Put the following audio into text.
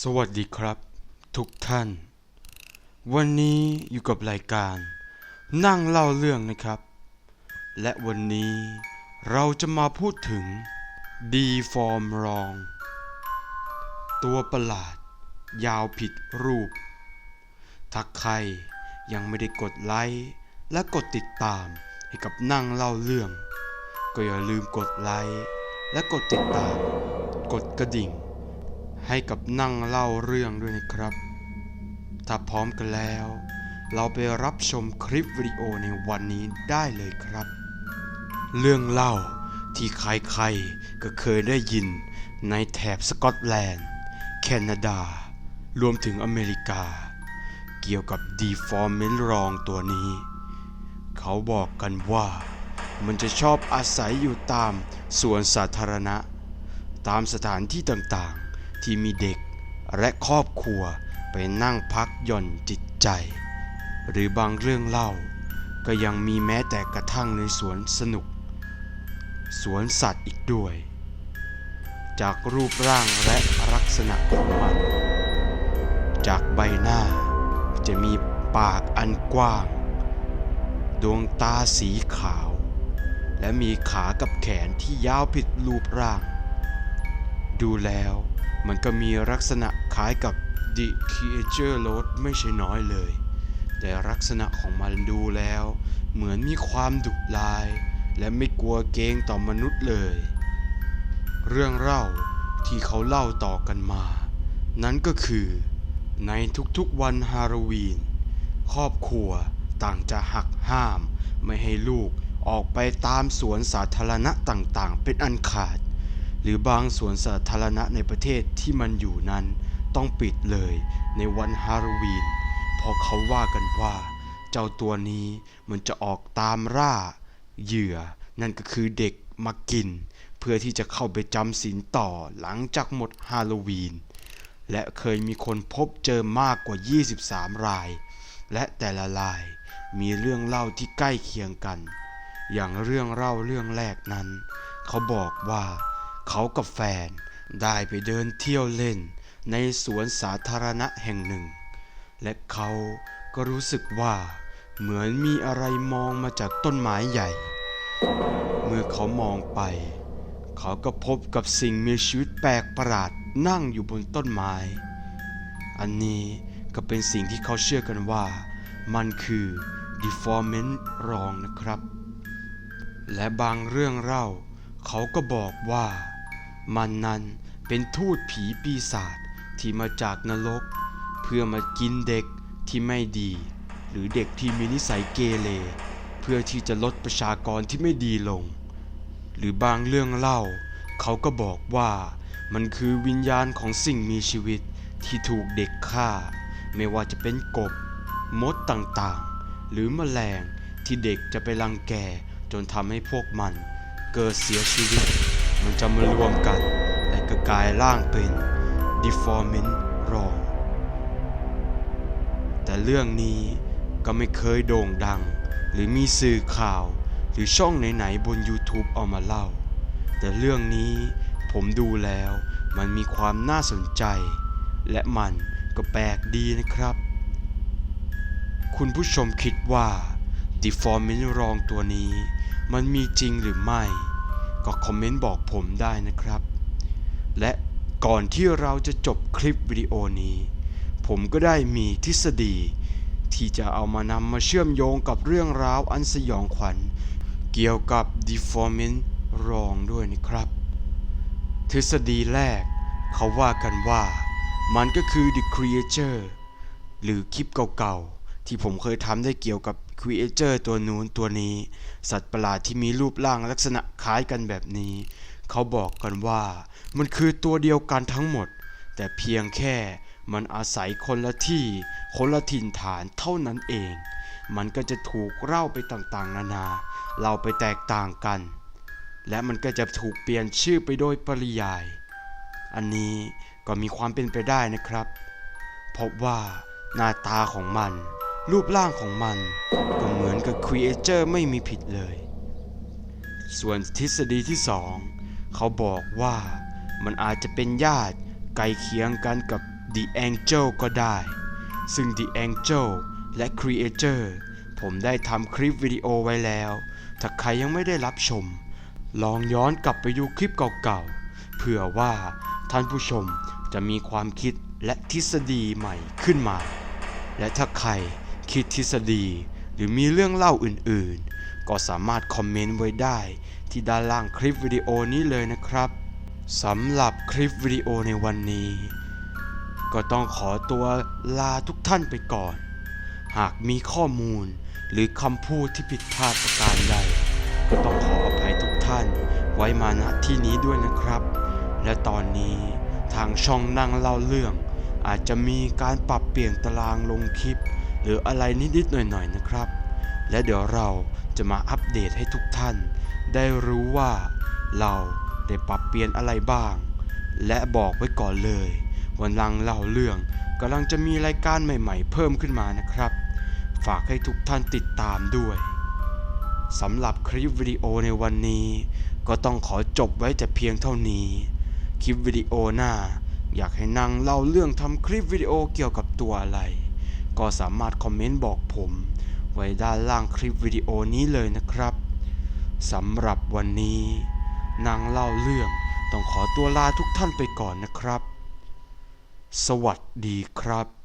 สวัสดีครับ ทุกท่าน วันนี้อยู่กับรายการ นั่งเล่าเรื่องนะครับ และวันนี้เราจะมาพูดถึงดีฟอร์มรอง ตัวประหลาด ยาวผิดรูป ถ้าใครยังไม่ได้กดไลค์และกดติดตามให้กับนั่งเล่าเรื่อง ก็อย่าลืมกดไลค์และกดติดตาม กดกระดิ่ง ให้กับนั่งเล่าเรื่องด้วยนะครับ ถ้าพร้อมกันแล้ว เราไปรับชมคลิปวิดีโอในวันนี้ได้เลยครับ เรื่องเล่าที่ใครๆก็เคยได้ยินในแถบสกอตแลนด์ แคนาดา รวมถึงอเมริกา เกี่ยวกับดีฟอร์เมนรองตัวนี้ เขาบอกกันว่ามันจะชอบอาศัยอยู่ตามสวนสาธารณะ ตามสถานที่ต่างๆ ที่มีเด็กและครอบครัวไปนั่งพักหย่อนจิตใจ หรือบางเรื่องเล่า ก็ยังมีแม้แต่กระทั่งในสวนสนุก สวนสัตว์อีกด้วย จากรูปร่างและลักษณะของมัน จากใบหน้าจะมีปากอันกว้าง ดวงตาสีขาว และมีขากับแขนที่ยาวผิดรูปร่าง ดูแล้วมันก็มีลักษณะคล้ายกับ The Creature Road ไม่ใช่น้อยเลย แต่ลักษณะของมันดูแล้ว เหมือนมีความดุร้าย และไม่กลัวเกงต่อมนุษย์เลย เรื่องเล่าที่เขาเล่าต่อกันมา นั้นก็คือ ในทุกๆวันฮาโลวีน ครอบครัวต่างจะหักห้าม ไม่ให้ลูกออกไปตามสวนสาธารณะต่างๆ เป็นอันขาด หรือบางสวนสาธารณะในประเทศที่มันอยู่นั้น ต้องปิดเลยในวันฮาโลวีนเพราะเขาว่ากันว่า เจ้าตัวนี้มันจะออกตามล่า เหยื่อ นั่นก็คือเด็กมากิน เพื่อที่จะเข้าไปจำศีลต่อหลังจากหมดฮาโลวีน และเคยมีคนพบเจอมากกว่า 23 ราย และแต่ละรายมีเรื่องเล่าที่ใกล้เคียงกัน อย่างเรื่องเล่าเรื่องแรกนั้น เขาบอกว่า เขากับแฟนได้ไปเดินเที่ยวเล่นในสวนสาธารณะแห่งหนึ่ง และเขาก็รู้สึกว่าเหมือนมีอะไรมองมาจากต้นไม้ใหญ่ เมื่อเขามองไป เขาก็พบกับสิ่งมีชีวิตแปลกประหลาดนั่งอยู่บนต้นไม้ อันนี้ก็เป็นสิ่งที่เขาเชื่อกันว่า มันคือ deformant รองนะครับ และบางเรื่องเล่า เขาก็บอกว่า มันนั้นเป็นทูตผีปีศาจที่มาจากนรก เพื่อมากินเด็กที่ไม่ดี หรือเด็กที่มีนิสัยเกเรเพื่อที่จะลดประชากรที่ไม่ดีลง หรือบางเรื่องเล่า เขาก็บอกว่ามันคือวิญญาณของสิ่งมีชีวิตที่ถูกเด็กฆ่า ไม่ว่าจะเป็นกบ มดต่างๆ หรือแมลงที่เด็กจะไปรังแกจนทำให้พวกมันเกิดเสียชีวิต มันจะมารวมกันและก็กลายร่างเป็น deformant รองแต่เรื่องนี้ก็ไม่เคยโด่งดัง หรือมีสื่อข่าวหรือช่องไหนๆบน YouTube เอามาเล่า แต่เรื่องนี้ผมดูแล้วมันมีความน่าสนใจ และมันก็แปลกดีนะครับ คุณผู้ชมคิดว่า deformant รองตัวนี้ มันมีจริงหรือไม่ ก็คอมเมนต์บอกผมได้นะครับ และก่อนที่เราจะจบคลิปวิดีโอนี้ ผมก็ได้มีทฤษฎี ที่จะเอามานำมาเชื่อมโยงกับเรื่องราวอันสยองขวัญ เกี่ยวกับ deformant รองด้วยนะครับ ทฤษฎีแรก เขาว่ากันว่ามันก็คือ the creature หรือคลิปเก่าๆ ที่ผมเคยทำได้เกี่ยวกับ creature ตัวนู้นตัวนี้ สัตว์ประหลาดที่มีรูปร่างลักษณะคล้ายกันแบบนี้ เขาบอกกันว่ามันคือตัวเดียวกันทั้งหมด แต่เพียงแค่มันอาศัยคนละที่คนละถิ่นฐานเท่านั้นเอง มันก็จะถูกเล่าไปต่างๆ นานาเราไปแตกต่างกัน และมันก็จะถูกเปลี่ยนชื่อไปโดยปริยาย อันนี้ก็มีความเป็นไปได้นะครับพราะว่าหน้าตาของมัน รูปร่างของมันก็เหมือนกับครีเอเจอร์ไม่มีผิดเลย ส่วนทฤษฎีที่สองเขาบอกว่ามันอาจจะเป็นญาติใกล้เคียงกันกับ The Angel ก็ได้ ซึ่ง The Angel และ Creator ผมได้ทำคลิปวิดีโอไว้แล้ว ถ้าใครยังไม่ได้รับชม ลองย้อนกลับไปดูคลิปเก่าๆ เผื่อว่าท่านผู้ชมจะมีความคิดและทฤษฎีใหม่ขึ้นมา และถ้าใคร คิดทฤษฎี หรือมีเรื่องเล่าอื่นๆ ก็สามารถคอมเมนต์ไว้ได้ที่ด้านล่างคลิปวิดีโอนี้เลยนะครับสำหรับคลิปวิดีโอในวันนี้ ก็ต้องขอตัวลาทุกท่านไปก่อน หากมีข้อมูลหรือคำพูดที่ผิดพลาดประการใด ก็ต้องขออภัยทุกท่านไว้มาณที่นี้ด้วยนะครับ และตอนนี้ทางช่องนั่งเล่าเรื่อง อาจจะมีการปรับเปลี่ยนตารางลงคลิป หรืออะไรนิดๆหน่อยๆนะครับ และเดี๋ยวเราจะมาอัปเดตให้ทุกท่าน ได้รู้ว่าเราได้ปรับเปลี่ยนอะไรบ้าง และบอกไว้ก่อนเลย วันลังเล่าเรื่องกำลังจะมีรายการใหม่ๆ เพิ่มขึ้นมานะครับ ฝากให้ทุกท่านติดตามด้วยสำหรับคลิปวิดีโอในวันนี้ ก็ต้องขอจบไว้แต่เพียงเท่านี้ คลิปวิดีโอหน้า อยากให้นั่งเล่าเรื่องทำคลิปวิดีโอเกี่ยวกับตัวอะไร ก็สามารถคอมเมนต์บอกผม ไว้ด้านล่างคลิปวิดีโอนี้เลยนะครับสำหรับวันนี้ นางเล่าเรื่องต้องขอตัวลาทุกท่านไปก่อนนะครับ สวัสดีครับ